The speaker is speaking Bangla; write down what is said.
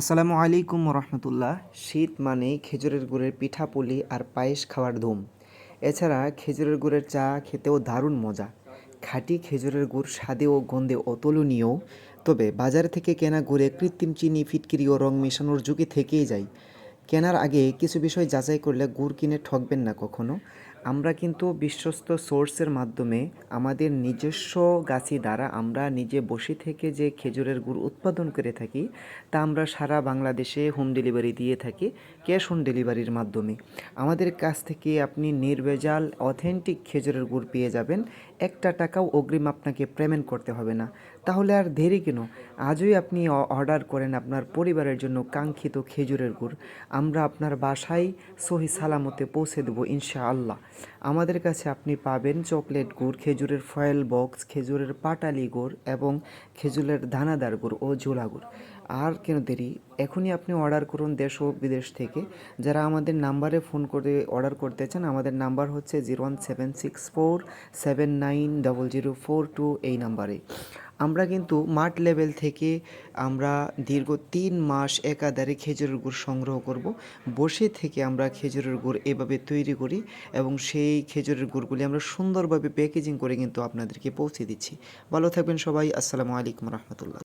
আসসালামু আলাইকুম রহমতুল্লাহ শীত মানে খেজুরের গুড়ের পিঠাপুলি আর পায়েস খাওয়ার ধুম। এছাড়া খেজুরের গুড়ের চা খেতেও দারুণ মজা। খাঁটি খেজুরের গুড় স্বাদে ও গন্ধে অতুলনীয়। তবে বাজার থেকে কেনা গুড়ে কৃত্রিম চিনি, ফিটকিরি ও রং মেশানোর ঝুঁকি থেকেই যায়। কেনার আগে কিছু বিষয় যাচাই করলে গুড় কিনে ঠকবেন না কখনো। আমরা কিন্তু বিশ্বস্ত সোর্সের মাধ্যমে আমাদের নিজস্ব গাছি দ্বারা আমরা নিজে বসে থেকে যে খেজুরের গুড় উৎপাদন করে থাকি, তা আমরা সারা বাংলাদেশে হোম ডেলিভারি দিয়ে থাকি, ক্যাশ অন ডেলিভারির মাধ্যমে। আমাদের কাছ থেকে আপনি নির্ভেজাল, অথেন্টিক খেজুরের গুড় পেয়ে যাবেন। একটা টাকাও অগ্রিম আপনাকে পেমেন্ট করতে হবে না। তাহলে আর দেরি কেন? আজই আপনি অর্ডার করেন আপনার পরিবারের জন্য কাঙ্ক্ষিত খেজুরের গুড়। আমরা আপনার বাসায় সহি সালামতে পৌঁছে দেবো ইনশাআল্লাহ। আমাদের কাছে আপনি পাবেন চকলেট গুড়, খেজুরের ফয়েল বক্স খেজুরের পাটালি গুড় এবং খেজুরের দানাদার গুড় ও ঝোলা গুড়। আর কেন দেরি? এখনই আপনি অর্ডার করুন দেশ ও বিদেশ থেকে। যারা আমাদের নাম্বারে ফোন করে অর্ডার করতে চান, আমাদের নাম্বার হচ্ছে zero one seven six four seven nine double zero four two এই নাম্বারে আমরা কিন্তু মাঠ লেভেল থেকে আমরা দীর্ঘ তিন মাস একাধারে খেজুরের গুড় সংগ্রহ করব। বসে থেকে আমরা খেজুরের গুড় এভাবে তৈরি করি এবং সেই খেজুরের গুড়গুলি আমরা সুন্দরভাবে প্যাকেজিং করে কিন্তু আপনাদেরকে পৌঁছে দিচ্ছি। ভালো থাকবেন সবাই, আসসালামু আলাইকুম রহমতুল্লাহ।